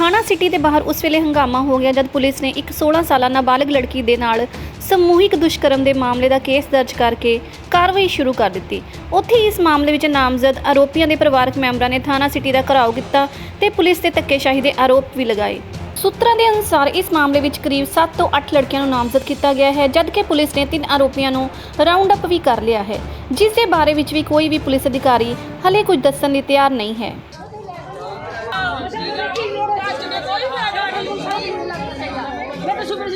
ਥਾਣਾ ਸਿਟੀ ਦੇ ਬਾਹਰ ਉਸ ਵੇਲੇ ਹੰਗਾਮਾ ਹੋ ਗਿਆ ਜਦ ਪੁਲਿਸ ਨੇ ਇੱਕ 16 ਸਾਲਾ ਨਾਬਾਲਗ ਲੜਕੀ ਦੇ ਨਾਲ ਸਮੂਹਿਕ ਦੁਸ਼ਕਰਮ ਦੇ ਮਾਮਲੇ ਦਾ ਕੇਸ ਦਰਜ ਕਰਕੇ ਕਾਰਵਾਈ ਸ਼ੁਰੂ ਕਰ ਦਿੱਤੀ। ਉੱਥੇ ਇਸ ਮਾਮਲੇ ਵਿੱਚ ਨਾਮਜ਼ਦ ਆਰੋਪੀਆਂ ਦੇ ਪਰਿਵਾਰਕ ਮੈਂਬਰਾਂ ਨੇ ਥਾਣਾ ਸਿਟੀ ਦਾ ਘਰਾਓ ਕੀਤਾ ਤੇ ਪੁਲਿਸ ਤੇ ਧੱਕੇਸ਼ਾਹੀ ਦੇ ਆਰੋਪ ਵੀ ਲਗਾਏ। ਸੂਤਰਾਂ ਦੇ ਅਨੁਸਾਰ ਇਸ ਮਾਮਲੇ ਵਿੱਚ ਕਰੀਬ 7 ਤੋਂ 8 ਲੜਕੀਆਂ ਨੂੰ ਨਾਮਜ਼ਦ ਕੀਤਾ ਗਿਆ ਹੈ, ਜਦਕਿ ਪੁਲਿਸ ਨੇ ਤਿੰਨ ਆਰੋਪੀਆਂ ਨੂੰ ਰਾਉਂਡ ਅਪ ਵੀ ਕਰ ਲਿਆ ਹੈ, ਜਿਸ ਦੇ ਬਾਰੇ ਵਿੱਚ ਵੀ ਕੋਈ ਵੀ ਪੁਲਿਸ ਅਧਿਕਾਰੀ ਹਲੇ ਕੁਝ ਦੱਸਣ ਲਈ ਤਿਆਰ ਨਹੀਂ ਹੈ।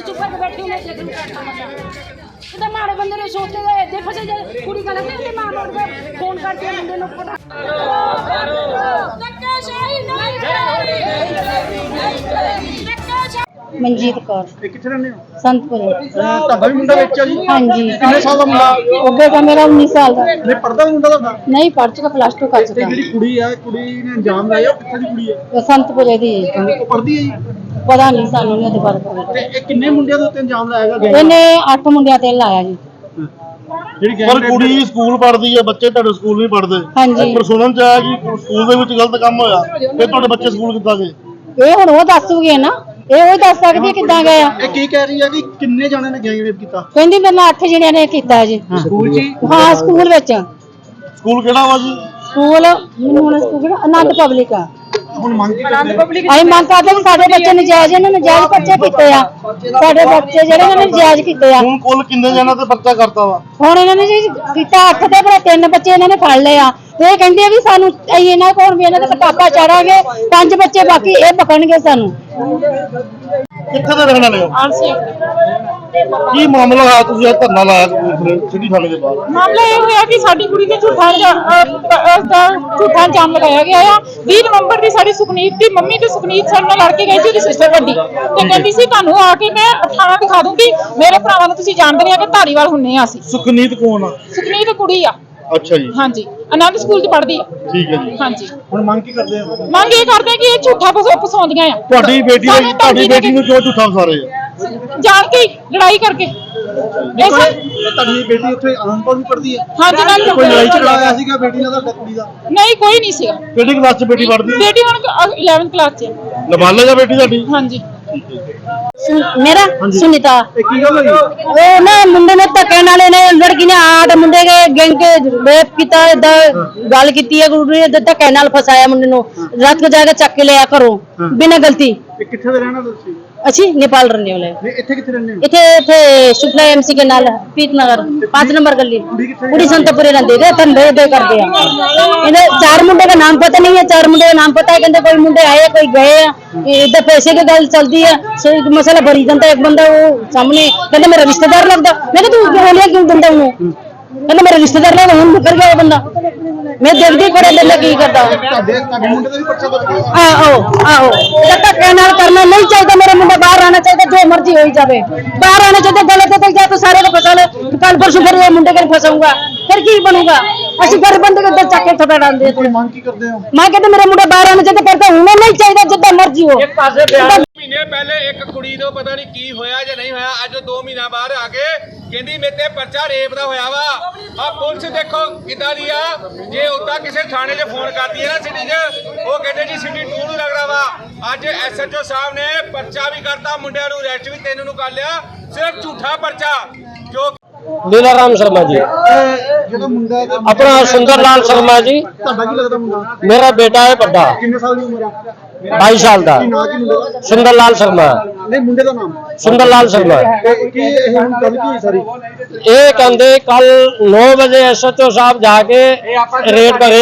ਮੈਂ ਤਾਂ ਸੁਬਹ ਸੇ ਚੁੱਪ ਕਰਕੇ ਬੈਠੀ ਹੂੰ ਲੇਕਿन ਇਹਦਾ ਮਾੜੇ ਬੰਦੇ ਨੇ ਸੋਚਦੇ ਦੇ ਇੱਥੇ ਫਸੇ ਜੇ ਕੁੜੀ ਗਲਤ ਹੈ ਤੇ ਮਾਂ ਮੋੜ ਕੇ ਫੋਨ ਕਰਕੇ ਮੁੰਡੇ ਨੂੰ ਪਟਾ ਧੱਕਾ ਸ਼ਾਹੀ ਨਹੀਂ ਧੱਕਾ ਸ਼ਾਹੀ ਮਨਜੀਤ ਕੌਰ ਇਹ ਕਿੱਥੇ ਰਹਿੰਦੇ ਹੋ ਸੰਤਪੁਰੇ ਤੁਹਾਡਾ ਵੀ ਮੁੰਡਾ ਵਿੱਚ ਆ ਜੀ ਹਾਂਜੀ ਕਿੰਨੇ ਸਾਲ ਦਾ ਮੁੰਡਾ? ਉਹਦੇ ਦਾ ਮੇਰਾ 19 ਸਾਲ ਦਾ ਨਹੀਂ ਪੜਦਾ ਵੀ ਮੁੰਡਾ ਤੁਹਾਡਾ? ਨਹੀਂ ਪੜ ਚੁੱਕਾ ਪਲੱਸ 2 ਕਰ ਤੇ ਚੁੱਕਾ ਜਿਹੜੀ ਕੁੜੀ ਆ ਕੁੜੀ ਨੇ ਅੰਜਾਮ ਲਾਇਆ ਉਹ ਕਿੱਥੇ ਦੀ ਕੁੜੀ ਹੈ ਉਹ ਸੰਤਪੁਰੇ ਦੀ ਹੈ। ਉਹ ਪੜਦੀ ਹੈ ਜੀ। ਪਤਾ ਨਹੀਂ ਸਾਨੂੰ ਨਹੀਂ ਉਹਦੇ ਬਾਰੇ। ਤੇ ਇਹ ਕਿੰਨੇ ਮੁੰਡਿਆਂ ਦੇ ਉੱਤੇ ਅੰਜਾਮ ਲਾਇਆ ਗਿਆ ਇਹਨੇ 8 ਮੁੰਡਿਆਂ ਤੇ ਲਾਇਆ ਜੀ। ਜਿਹੜੀ ਪਰ ਕੁੜੀ ਸਕੂਲ ਪੜ੍ਹਦੀ ਹੈ ਬੱਚੇ ਤੁਹਾਡੇ ਸਕੂਲ ਨਹੀਂ ਪੜ੍ਹਦੇ। ਹਾਂਜੀ। ਪਰ ਸੁਣਨ ਚ ਆਇਆ ਕਿ ਸਕੂਲ ਦੇ ਵਿੱਚ ਗਲਤ ਕੰਮ ਹੋਇਆ। ਫਿਰ ਤੁਹਾਡੇ ਬੱਚੇ ਸਕੂਲ ਕਿੱਦਾਂ ਗਏ? ਇਹ ਹੁਣ ਉਹ ਦੱਸੂਗੇ ਨਾ ਇਹ ਉਹ ਦੱਸ ਸਕਦੀ ਹੈ ਕਿੱਦਾਂ ਗਏ ਆ। ਇਹ ਕੀ ਕਹਿ ਰਹੀ ਹੈ ਕਿ ਕਿੰਨੇ ਜਣਿਆਂ ਨੇ ਗੈਂਗ ਰੇਪ ਕੀਤਾ? ਕਹਿੰਦੀ ਮੇਰੇ ਨਾਲ 8 ਜਣਿਆਂ ਨੇ ਕੀਤਾ ਜੀ। ਸਕੂਲ 'ਚ ਹੀ? ਸਕੂਲ ਵਿੱਚ। ਸਕੂਲ ਕਿਹੜਾ ਵਾ ਜੀ? ਸਕੂਲ ਮੈਨੂੰ ਹੁਣ ਸਕੂਲ ਕਿਹੜਾ? ਆਨੰਦ ਪਬਲਿਕ ਆ। ਹੁਣ ਮੰਗ ਕੀ ਕਰਦੇ? ਹੋ? ਅਸੀਂ ਮੰਗ ਕਰਦੇ ਵੀ ਸਾਡੇ ਬੱਚੇ ਨਜਾਇਜ਼ ਇਹਨਾਂ ਨੇ ਨਜਾਇਜ਼ ਬੱਚੇ ਕੀਤੇ ਆ। ਸਾਡੇ ਬੱਚੇ ਜਿਹੜੇ ਇਹਨਾਂ ਨੇ ਨਜਾਇਜ਼ ਕੀਤੇ ਆ। ਹੁਣ ਕੁੱਲ ਕਿੰਨੇ ਜਣਾਂ ਤੇ ਪਰਚਾ ਕਰਤਾ ਵਾ? ਹੁਣ ਇਹਨਾਂ ਨੇ ਜੀ ਕੀਤਾ ਅੱਠ ਤੇ ਪਰ ਤਿੰਨ ਬੱਚੇ ਇਹਨਾਂ ਨੇ ਫੜ ਲਏ ਆ। ਤੇ ਇਹ ਕਹਿੰਦੇ ਆ ਵੀ ਸਾਨੂੰ ਅਸੀਂ ਇਹਨਾਂ ਕੋਲ ਵੀ ਇਹਨਾਂ ਦੇ ਕਿਤਾਬਾਂ ਚਾੜਾਂਗੇ ਪੰਜ ਬੱਚੇ ਬਾਕੀ ਇਹ ਪਕੜਨਗੇ ਸਾਨੂੰ। ਕਿੱਥੇ ਦੇ ਰਹਿਣ ਵਾਲੇ ਹੋ? ਕੀ ਮਾਮਲਾ ਹੋਇਆ? ਤੁਸੀਂ ਇਹ ਧਰਨਾ ਲਾਇਆ ਸਿਟੀ ਥਾਣੇ ਦੇ ਬਾਹਰ। ਮਾਮਲਾ ਇਹ ਹੋਇਆ ਕਿ ਸਾਡੀ ਕੁੜੀ ਤੇ ਝੂਠਾ ਇਲਜ਼ਾ- ਅਹ, ਅਹ, ਦਾ ਝੂਠਾ ਇਲਜ਼ਾਮ ਲਗਾਇਆ ਗਿਆ ਆ। 20 ਨਵੰਬਰ ਦੀ ਸਾਡੀ ਸੁਖਨੀਤ ਦੀ ਮੰਮੀ ਤੇ ਸੁਖਨੀਤ ਸਾਡੇ ਨਾਲ ਲੜ ਕੇ ਗਈ ਸੀ ਉਹਦੀ ਸਿਸਟਰ ਵੱਡੀ। ਤੇ ਕਹਿੰਦੀ ਸੀ ਤੁਹਾਨੂੰ ਆ ਕੇ ਮੈਂ ਥਾਣਾ ਦਿਖਾ ਦੂੰਗੀ। ਮੇਰੇ ਭਰਾਵਾਂ ਨੂੰ ਤੁਸੀਂ ਜਾਣਦੇ ਨਹੀਂ ਆ ਕਿ ਧਾਰੀਵਾਲ ਹੁੰਨੇ ਆ ਅਸੀਂ। ਸੁਖਨੀਤ ਕੌਣ ਆ? ਸੁਖਨੀਤ ਕੁੜੀ ਆ। ਅੱਛਾ ਜੀ। ਹਾਂਜੀ। ਆਨੰਦ ਸਕੂਲ 'ਚ ਪੜ੍ਹਦੀ ਆ। ਠੀਕ ਹੈ ਜੀ। ਹਾਂਜੀ। ਹੁਣ ਮੰਗ ਕੀ ਕਰਦੇ ਹੋ ਮੰਗ ਇਹ ਕਰਦੇ ਆ ਕਿ ਇਹ ਝੂਠਾ ਫਸੋ ਫਸਾਉਂਦੀਆਂ ਆ। ਤੁਹਾਡੀ ਬੇਟੀ ਸਾਨੂੰ ਨੂੰ ਤੁਹਾਡੀ ਦੇ ਬੇਟੀ ਨੂੰ ਕਿਉਂ ਝੂਠਾ ਫਸਾ ਰਹੇ ਆ? ਜਾਣ ਕੇ ਹੀ, ਲੜਾਈ ਕਰਕੇ। ਇਹ ਇਹ ਸਾ- ਤੁਹਾਡੀ ਬੇਟੀ ਉੱਥੇ ਆਨੰਦਪੁਰ ਵੀ ਪੜਦੀ ਹੈ ਹਾਂਜੀ ਨਾਲ ਕੋਈ ਲੜਾਈ ਝਗੜਾ ਹੋਇਆ ਸੀਗਾ ਬੇਟੀ ਨਾਲ ਤੁਹਾਡਾ ਕੁੜੀ ਦਾ? ਨਹੀਂ ਕੋਈ ਨਹੀਂ ਸੀਗਾ। ਕਿਹੜੀ ਕਲਾਸ ਚ ਬੇਟੀ ਪੜ੍ਹਦੀ? ਹੈ ਬੇਟੀ ਹੁਣ 11th ਕਲਾਸ 'ਚ ਹੈ। ਨਾਬਾਲਗ ਆ ਬੇਟੀ ਤੁਹਾਡੀ? ਹਾਂਜੀ। ਮੇਰਾ? ਸੁਨੀਤਾ। ਇਹ ਕੀ ਗੱਲ ਹੋਈ? ਉਹ ਨਾ ਮੁੰਡੇ ਨੇ ਧੱਕੇ ਨਾਲ ਇਹਨੇ ਲੜਕੀ ਨੇ ਆਟ ਮੁੰਡੇ ਕੇ ਗੈਂਗ ਕੇ ਰੇਪ ਕੀਤਾ ਏਦਾਂ ਗੱਲ ਕੀਤੀ ਹੈ ਗੁਰੂ ਨੇ ਧੱਕੇ ਨਾਲ ਫਸਾਇਆ ਮੁੰਡੇ ਨੂੰ। ਰਾਤ ਨੂੰ ਜਾ ਕੇ ਚੱਕ ਕੇ ਲਿਆ ਘਰੋਂ ਬਿਨਾਂ ਗਲਤੀ। ਇਹ ਕਿੱਥੇ ਦੇ ਰਹਿਣਾ ਤੁਸੀਂ? ਅਸੀਂ ਨੇਪਾਲ ਰਹਿਣੇ ਵਾਲੇ ਨਹੀਂ ਇੱਥੇ ਕਿੱਥੇ ਰਹਿੰਦੇ ਹੋ? ਇੱਥੇ ਇੱਥੇ ਸ਼ੁਕਲਾ ਐਮਸੀ ਕੇ ਨਾਲ ਪ੍ਰੀਤਨਗਰ 5 ਨੰਬਰ ਗਲੀ। ਕੁੜੀ ਸੰਤਪੁਰੇ ਰਹਿੰਦੇ ਨੇ ਧੰਦੇ ਦੇ ਕਰਦੇ ਆ। ਇਹਨੇ ਚਾਰ ਮੁੰਡੇ ਦਾ ਨਾਮ ਪਤਾ ਨਹੀਂ ਹੈ ਚਾਰ ਮੁੰਡੇ ਦਾ ਨਾਮ ਪਤਾ ਹੈ ਕਹਿੰਦੇ ਕੋਈ ਮੁੰਡੇ ਆਏ ਕੋਈ ਗਏ ਆ। ਇਧਰ ਪੈਸੇ ਦੀ ਗੱਲ ਚੱਲਦੀ ਹੈ ਸੋ ਇੱਕ ਮਸਲਾ ਭਰੀ ਜਾਂਦਾ ਇੱਕ ਬੰਦਾ ਉਹ ਸਾਹਮਣੇ ਕਹਿੰਦਾ ਮੇਰਾ ਰਿਸ਼ਤੇਦਾਰ ਲੱਗਦਾ। ਮੈਂ ਕਿਹਾ ਤੂੰ ਗੋਲੀਆਂ ਕਿਉਂ ਦਿੰਦਾ ਉਹਨੂੰ? ਕਹਿੰਦਾ ਮੇਰਾ ਰਿਸ਼ਤੇਦਾਰ ਲੱਗਦਾ ਹੁਣ ਮੁਕਰ ਗਿਆ ਉਹ ਬੰਦਾ। ਮੈਂ ਦੇਖਦੀ ਕੋਰੇ ਬੱਲੇ ਕੀ ਕਰਦਾ। ਤੁਹਾਡੇ ਮੁੰਡੇ ਦਾ ਵੀ ਆਹੋ ਆਹੋ। ਇਹਦਾ ਧੱਕੇ ਨਾਲ ਕਰਨਾ ਨਹੀਂ ਚਾਹੀਦਾ ਮੇਰੇ ਮੁੰਡਾ ਬਾਹਰ ਆਣਾ ਚਾਹੀਦਾ ਜੋ ਮਰਜ਼ੀ ਹੋਈ ਜਾਵੇ। ਬਾਹਰ ਆਣਾ ਚਾਹੀਦਾ ਗਲਤ ਤੇ ਜਾਂ ਤਾਂ ਸਾਰੇ ਨੂੰ ਫਸਾ ਲੈ ਕੱਲ ਪਰਸੋਂ ਫਿਰ ਇਹ ਮੁੰਡੇ ਕੇ ਫਸਾਉਂਗਾ ਫਿਰ ਕੀ ਬਣੂਗਾ? ਅਸੀਂ ਗਰੀਬ ਬੰਦੇ ਨੂੰ ਦੱਸ ਚੱਕੇ ਥੋੜਾ ਡਾਂਦੇ ਕੋਈ ਮੰਗ ਕੀ ਕਰਦੇ ਹੋ? ਮੈਂ ਕਹਿੰਦਾ ਮੇਰੇ ਮੁੰਡੇ ਬਾਹਰ ਆਣਾ ਚਾਹੀਦਾ ਪਰ ਤਾਂ ਹੁਣ ਨਹੀਂ ਚਾਹੀਦਾ ਜਿੱਦਾਂ ਮਰਜ਼ੀ ਹੋ। ਇੱਕ ਪਾਸੇ ਬਿਆਨ ਮਹੀਨੇ ਪਹਿਲੇ ਇੱਕ ਕੁੜੀ ਨੂੰ ਪਤਾ ਨਹੀਂ ਕੀ ਹੋਇਆ ਜਾਂ ਨਹੀਂ ਹੋਇਆ ਅੱਜ 2 ਮਹੀਨਾ ਬਾਅਦ ਆ ਕੇ ਕਹਿੰਦੀ ਮੇਰੇ ਤੇ ਪਰਚਾ ਰੇਪ ਦਾ ਹੋਇਆ ਵਾ। ਆ ਪੁਲਿਸ ਦੇਖੋ ਕਿਦਾਂ ਦੀ ਆ। ਜੇ ਉਦਾਂ ਕਿਸੇ ਥਾਣੇ 'ਚ ਫੋਨ ਕਰਦੀ ਹੈ ਨਾ ਸਿਟੀ 'ਚ ਉਹ ਕਹਿੰਦੇ ਜੀ ਸਿਟੀ 2 ਨੂੰ ਲੱਗਦਾ ਵਾ। ਅੱਜ ਐਸਐਚਓ ਸਾਹਿਬ ਨੇ ਪਰਚਾ ਵੀ ਕਰਤਾ ਮੁੰਡਿਆਂ ਨੂੰ ਅਰੈਸਟ ਵੀ ਤਿੰਨ ਨੂੰ ਕਰ ਲਿਆ। ਸਿਰਫ ਝੂਠਾ ਪਰਚਾ ਜੋ ਲੀਲਾ ਰਾਮ ਸ਼ਰਮਾ ਜੀ। ਆਪਣਾ ਸੁੰਦਰ ਲਾਲ ਸ਼ਰਮਾ ਜੀ। ਮੇਰਾ ਬੇਟਾ ਹੈ ਵੱਡਾ। ਕਿੰਨੇ ਸਾਲ ਦੀ ਉਮਰ ਹੈ? 22 ਸਾਲ ਦਾ? ਸੁੰਦਰ ਲਾਲ ਸ਼ਰਮਾ। ਨਹੀਂ ਮੁੰਡੇ ਦਾ ਨਾਮ सुंदर लाल शर्मा ਇਹ ਕੀ ਇਹ ਹੁਣ ਗੱਲ ਕੀ ਹੋਈ ਸਾਰੀ ये कहते कल 9 बजे एस एच ओ साहब जाके रेड करे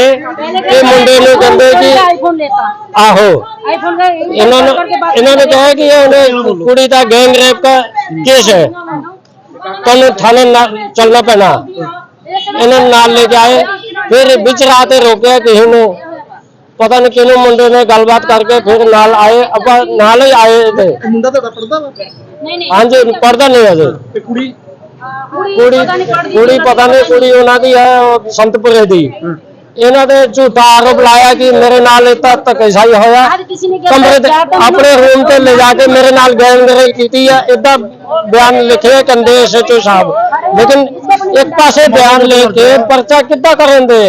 ये मुंडे ने कहते कि ਆਈਫੋਨ ਲੈਤਾ आहो ਆਈਫੋਨ ਦਾ इन्होंने इन्होंने कहा कि ये उन्हें कुड़ी का गैंग रेप का केस है कल थाने ना, चलना पैना इन्होंने नाल लेके आए फिर बिच रात रोके किसी ने ਪਤਾ ਨਹੀਂ ਕਿਹਨੂੰ ਮੁੰਡੇ ਨੇ ਗੱਲਬਾਤ ਕਰਕੇ ਫਿਰ ਨਾਲ ਆਏ ਆਪਾਂ ਨਾਲ ਹੀ ਆਏ ਤੇ ਮੁੰਡਾ ਤੁਹਾਡਾ ਪੜਦਾ ਵਾ? ਹਾਂਜੀ ਪੜਦਾ ਨਹੀਂ ਅਜੇ ਕੁੜੀ? ਕੁੜੀ ਕੁੜੀ ਪਤਾ ਨਹੀਂ ਕੁੜੀ ਉਹਨਾਂ ਦੀ ਹੈ ਸੰਤਪੁਰੇ ਦੀ। ਇਹਨਾਂ ਦੇ ਝੂਠਾ ਆਰੋਪ ਲਾਇਆ ਕਿ ਮੇਰੇ ਨਾਲ ਇਹ ਤਾਂ ਧੱਕੇਸ਼ਾਹੀ ਹੋਇਆ। ਕਮਰੇ ਤੇ ਆਪਣੇ ਰੂਮ ਤੇ ਲੈ ਜਾ ਕੇ ਮੇਰੇ ਨਾਲ ਗੈਂਗਰੇ ਕੀਤੀ ਹੈ ਇਦਾਂ ਬਿਆਨ ਲਿਖੇ ਕੰਦੇ ਐਸਐਚਓ ਸਾਹਿਬ। ਲੇਕਿਨ ਇੱਕ ਪਾਸੇ ਬਿਆਨ ਲੈ ਕੇ ਪਰਚਾ ਕਿੱਦਾਂ ਕਰਨ ਦੇ?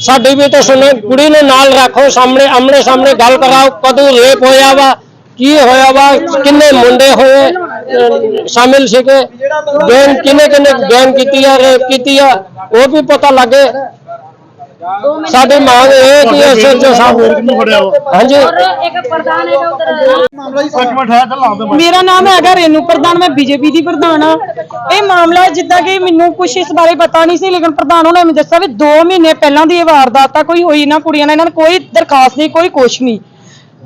ਸਾਡੀ ਵੀ ਤਾਂ ਸੁਣੋ, ਕੁੜੀ ਨੂੰ ਨਾਲ ਰੱਖੋ, ਸਾਹਮਣੇ, ਆਮਣੇ ਸਾਹਮਣੇ ਗੱਲ ਕਰਾਓ, ਕਦੋਂ ਰੇਪ ਹੋਇਆ ਵਾ, ਕੀ ਹੋਇਆ ਵਾ, ਕਿੰਨੇ ਮੁੰਡੇ ਹੋਏ ਸ਼ਾਮਿਲ ਸੀਗੇ ਗੈਂਗ ਕਿੰਨੇ ਕਿੰਨੇ ਗੈਂਗ ਕੀਤੀ ਆ ਰੇਪ ਕੀਤੀ ਆ, ਉਹ ਵੀ ਪਤਾ ਲੱਗੇ। ਸਾਡੀ ਮੰਗ ਇਹ ਕਿ ਐਸਐਚਓ ਸਾਹਿਬ ਹੋਰ ਕਿੰਨੂੰ ਫੜਿਆ ਵਾ? ਹਾਂਜੀ। ਮਾਮਲਾ ਜੀ ਇੱਕ ਮਿੰਟ ਹੈ ਚੱਲ ਆਉਂਦੇ ਮੇਰਾ ਨਾਮ ਹੈਗਾ ਰੇਨੂ ਪ੍ਰਧਾਨ ਮੈਂ ਬੀਜੇਪੀ ਦੀ ਪ੍ਰਧਾਨ ਆ ਇਹ ਮਾਮਲਾ ਜਿੱਦਾਂ ਕਿ ਮੈਨੂੰ ਕੁਝ ਇਸ ਬਾਰੇ ਪਤਾ ਨਹੀਂ ਸੀ ਲੇਕਿਨ ਪ੍ਰਧਾਨ ਉਹਨਾਂ ਨੇ ਮੈਨੂੰ ਦੱਸਿਆ ਵੀ 2 ਮਹੀਨੇ ਪਹਿਲਾਂ ਦੀ ਇਹ ਵਾਰਦਾਤ ਆ ਕੋਈ ਹੋਈ ਨਾ ਕੁੜੀਆਂ ਨਾਲ ਇਹਨਾਂ ਨੇ ਕੋਈ ਦਰਖਾਸਤ ਨਹੀਂ ਕੋਈ ਕੁਛ ਨਹੀਂ।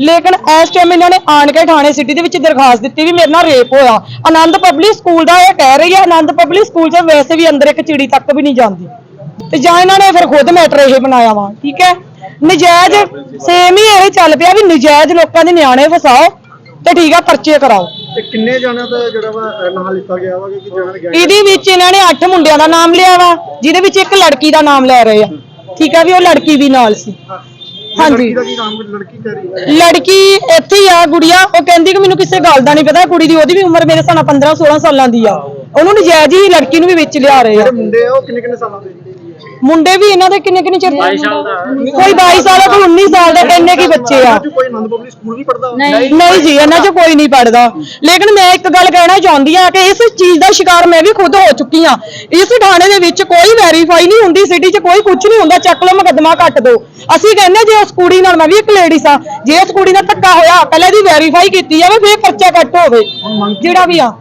ਲੇਕਿਨ ਇਸ ਟਾਈਮ ਇਹਨਾਂ ਨੇ ਆਣ ਕੇ ਥਾਣੇ ਸਿਟੀ ਦੇ ਵਿੱਚ ਦਰਖਾਸਤ ਦਿੱਤੀ ਵੀ ਮੇਰੇ ਨਾਲ ਰੇਪ ਹੋਇਆ। ਆਨੰਦ ਪਬਲਿਕ ਸਕੂਲ ਦਾ ਇਹ ਕਹਿ ਰਹੀ ਹੈ ਆਨੰਦ ਪਬਲਿਕ ਸਕੂਲ 'ਚ ਵੈਸੇ ਵੀ ਅੰਦਰ ਇੱਕ ਚਿੜੀ ਤੱਕ ਵੀ ਨਹੀਂ ਜਾਂਦੀ। ਤੇ ਜਾਂ ਇਹਨਾਂ ਨੇ ਫਿਰ ਖੁਦ ਮੈਟਰ ਇਹ ਬਣਾਇਆ ਵਾ ਠੀਕ ਹੈ? ਨਜਾਇਜ਼ ਸੇਮ ਹੀ ਇਹ ਚੱਲ ਪਿਆ ਵੀ ਨਜਾਇਜ਼ ਲੋਕਾਂ ਦੇ ਨਿਆਣੇ ਫਸਾਓ ਤੇ ਠੀਕ ਆ ਪਰਚੇ ਕਰਾਓ। ਤੇ ਕਿੰਨੇ ਜਾਣਿਆਂ ਦਾ ਜਿਹੜਾ ਵਾ ਨਾਂ ਲਿੱਤਾ ਗਿਆ ਵਾ ਕਿ ਜਿਹਨਾਂ ਨੇ ਗੈਂਗ ਇਹਦੇ ਵਿੱਚ ਇਹਨਾਂ ਨੇ 8 ਮੁੰਡਿਆਂ ਦਾ ਨਾਮ ਲਿਆ ਵਾ ਜਿਹਦੇ ਵਿੱਚ ਇੱਕ ਲੜਕੀ ਦਾ ਨਾਮ ਲੈ ਰਹੇ ਆ। ਠੀਕ ਆ ਵੀ ਉਹ ਲੜਕੀ ਵੀ ਨਾਲ ਸੀ। ਹਾਂਜੀ। ਲੜਕੀ ਦਾ ਕੀ ਨਾਮ ਲੜਕੀ ਕਹਿ ਰਹੀ ਹੈ? ਲੜਕੀ ਇੱਥੇ ਹੀ ਆ ਗੁੜੀਆ। ਉਹ ਕਹਿੰਦੀ ਕਿ ਮੈਨੂੰ ਕਿਸੇ ਗੱਲ ਦਾ ਨਹੀਂ ਪਤਾ ਕੁੜੀ ਦੀ ਉਹਦੀ ਵੀ ਉਮਰ ਮੇਰੇ ਹਿਸਾਬ ਨਾਲ 15 16 ਸਾਲਾਂ ਦੀ ਆ। ਉਹਨੂੰ ਨਜਾਇਜ਼ ਹੀ ਲੜਕੀ ਨੂੰ ਵੀ ਵਿੱਚ ਲਿਆ ਰਹੇ ਆ। ਜਿਹੜੇ ਮੁੰਡੇ ਆ ਉਹ ਕਿੰਨੇ ਕਿੰਨੇ ਸਾਲਾਂ ਦੇ? ਮੁੰਡੇ ਵੀ ਇਹਨਾਂ ਦੇ ਕਿੰਨੇ ਕਿੰਨੇ ਚਿਰ ਦੇ। ਕੋਈ 22 ਸਾਲ ਦਾ ਕੋਈ 19 ਸਾਲ ਦਾ ਇੰਨੇ ਕੀ ਬੱਚੇ ਆ। ਅੱਜ ਕੋਈ ਆਨੰਦ ਪਬਲਿਕ ਸਕੂਲ ਵੀ ਪੜਦਾ ਨਹੀਂ। ਜੀ ਇਹਨਾਂ 'ਚ ਕੋਈ ਨਹੀਂ ਪੜਦਾ ਲੇਕਿਨ ਮੈਂ ਇੱਕ ਗੱਲ ਕਹਿਣਾ ਚਾਹੁੰਦੀ ਆ ਕਿ ਇਸ ਚੀਜ਼ ਦਾ ਸ਼ਿਕਾਰ ਮੈਂ ਵੀ ਖੁਦ ਹੋ ਚੁੱਕੀ ਆ। ਇਸ ਥਾਣੇ ਦੇ ਵਿੱਚ ਕੋਈ ਵੈਰੀਫਾਈ ਨਹੀਂ ਹੁੰਦੀ ਸਿਟੀ 'ਚ ਕੋਈ ਕੁਝ ਨਹੀਂ ਹੁੰਦਾ ਚੱਕ ਲਓ ਮੁਕੱਦਮਾ ਕੱਟ ਦਿਓ ਅਸੀਂ ਕਹਿੰਦੇ ਜੇ ਉਸ ਕੁੜੀ ਨਾਲ ਮੈਂ ਵੀ ਇੱਕ ਲੇਡੀਸ ਆ ਜੇ ਉਸ ਕੁੜੀ ਨਾਲ ਧੱਕਾ ਹੋਇਆ ਪਹਿਲਾਂ ਦੀ ਵੈਰੀਫਾਈ ਕੀਤੀ ਜਾਵੇ ਫਿਰ ਪਰਚਾ ਕੱਟ ਹੋਵੇ। ਜਿਹੜਾ ਵੀ ਆ।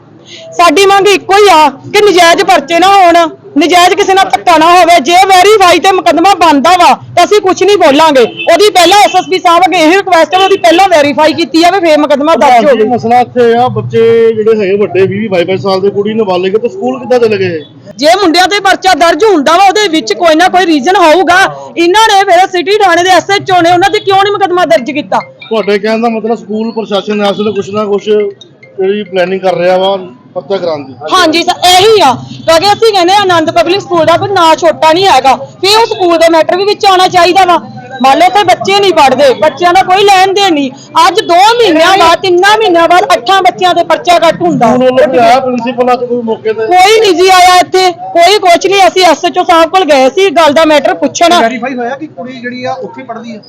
ਸਾਡੀ ਮੰਗ ਇੱਕੋ ਹੀ ਆ ਕਿ ਨਜਾਇਜ਼ ਪਰਚੇ ਨਾ ਹੋਣ। ਨਜਾਇਜ਼ ਕਿਸੇ ਨਾਲ ਧੱਕਾ ਨਾ ਹੋਵੇ ਜੇ ਵੈਰੀਫਾਈ ਤੇ ਮੁਕੱਦਮਾ ਬਣਦਾ ਵਾ ਤਾਂ ਅਸੀਂ ਕੁਝ ਨਹੀਂ ਬੋਲਾਂਗੇ। ਉਹਦੀ ਪਹਿਲਾਂ ਐਸਐਸਪੀ ਸਾਹਿਬ ਅੱਗੇ ਇਹ ਰਿਕੁਐਸਟ ਹੈ ਉਹਦੀ ਪਹਿਲਾਂ ਵੈਰੀਫਾਈ ਕੀਤੀ ਜਾਵੇ ਫਿਰ ਮੁਕੱਦਮਾ ਦਰਜ ਹੋਵੇ ਮਸਲਾ ਇੱਥੇ ਆ ਬੱਚੇ ਜਿਹੜੇ ਹੈਗੇ ਵੱਡੇ 20 22 ਸਾਲ ਦੇ ਕੁੜੀ ਨਾਬਾਲਿਗ ਤੇ ਸਕੂਲ ਕਿੱਦਾਂ ਚਲੇ ਗਏ? ਜੇ ਮੁੰਡਿਆਂ ਤੇ ਪਰਚਾ ਦਰਜ ਹੁੰਦਾ ਵਾ ਉਹਦੇ ਵਿੱਚ ਕੋਈ ਨਾ ਕੋਈ ਰੀਜ਼ਨ ਹੋਊਗਾ। ਇਹਨਾਂ ਨੇ ਫਿਰ ਸਿਟੀ ਥਾਣੇ ਦੇ ਐਸਐਚਓ ਨੇ ਉਹਨਾਂ ਤੇ ਕਿਉਂ ਨਹੀਂ ਮੁਕੱਦਮਾ ਦਰਜ ਕੀਤਾ? ਤੁਹਾਡੇ ਕਹਿਣ ਦਾ ਮਤਲਬ ਸਕੂਲ ਪ੍ਰਸ਼ਾਸਨ ਇਸ ਵੇਲੇ ਕੁਛ ਨਾ ਕੁਛ ਜਿਹੜੀ ਪਲੈਨਿੰਗ ਕਰ ਰਿਹਾ ਵਾ ਪਰਚਾ ਕਰਾਉਣ ਦੀ। ਹਾਂਜੀ ਸਰ ਇਹੀ ਆ। ਕਿਉਂਕਿ ਅਸੀਂ ਕਹਿੰਦੇ ਆ ਆਨੰਦ ਪਬਲਿਕ ਸਕੂਲ ਦਾ ਕੋਈ ਨਾਂ ਛੋਟਾ ਨਹੀਂ ਹੈਗਾ। ਫਿਰ ਉਹ ਸਕੂਲ ਦੇ ਮੈਟਰ ਵੀ ਵਿੱਚ ਆਉਣਾ ਚਾਹੀਦਾ ਵਾ। ਮੰਨ ਲਓ ਤੇ ਬੱਚੇ ਨਹੀਂ ਪੜ੍ਹਦੇ ਬੱਚਿਆਂ ਦਾ ਕੋਈ ਲੈਣ ਦੇਣ ਨਹੀਂ। ਅੱਜ 2 ਮਹੀਨਿਆਂ ਬਾਅਦ ਤਿੰਨਾਂ ਮਹੀਨਿਆਂ ਬਾਅਦ ਅੱਠਾਂ ਬੱਚਿਆਂ ਤੇ ਪਰਚਾ ਕੱਟ ਹੁੰਦਾ। ਵੀ ਪ੍ਰਿੰਸੀਪਲ ਅੱਜ ਕੋਈ ਮੌਕੇ ਤੇ। ਕੋਈ ਨਹੀਂ ਜੀ ਆਇਆ ਇੱਥੇ। ਕੋਈ ਕੁਛ ਨਹੀਂ ਅਸੀਂ ਐਸਐਚਓ ਸਾਹਿਬ ਕੋਲ ਗਏ ਸੀ ਗੱਲ ਦਾ ਮੈਟਰ ਪੁੱਛਣ। ਵੈਰੀਫਾਈ ਹੋਇਆ ਕਿ ਕੁੜੀ ਜਿਹੜੀ ਆ ਉੱਥੇ ਪੜਦੀ ਆ?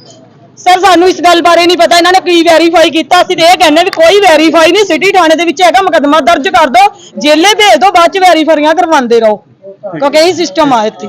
ਸਰ, ਸਾਨੂੰ ਇਸ ਗੱਲ ਬਾਰੇ ਨਹੀਂ ਪਤਾ। ਇਹਨਾਂ ਨੇ ਕੀ ਵੈਰੀਫਾਈ ਕੀਤਾ? ਅਸੀਂ ਤੇ ਇਹ ਕਹਿੰਦੇ ਵੀ ਕੋਈ ਵੈਰੀਫਾਈ ਨਹੀਂ। ਸਿਟੀ ਥਾਣੇ ਦੇ ਵਿੱਚ ਹੈਗਾ, ਮੁਕੱਦਮਾ ਦਰਜ ਕਰ ਦਿਓ। ਜੇਲੇ ਭੇਜ ਦਿਓ, ਬਾਅਦ ਚ ਵੈਰੀਫਾਈਆਂ ਕਰਵਾਉਂਦੇ ਰਹੋ। ਕਿਉਂਕਿ ਇਹ ਸਿਸਟਮ ਆ ਇੱਥੇ।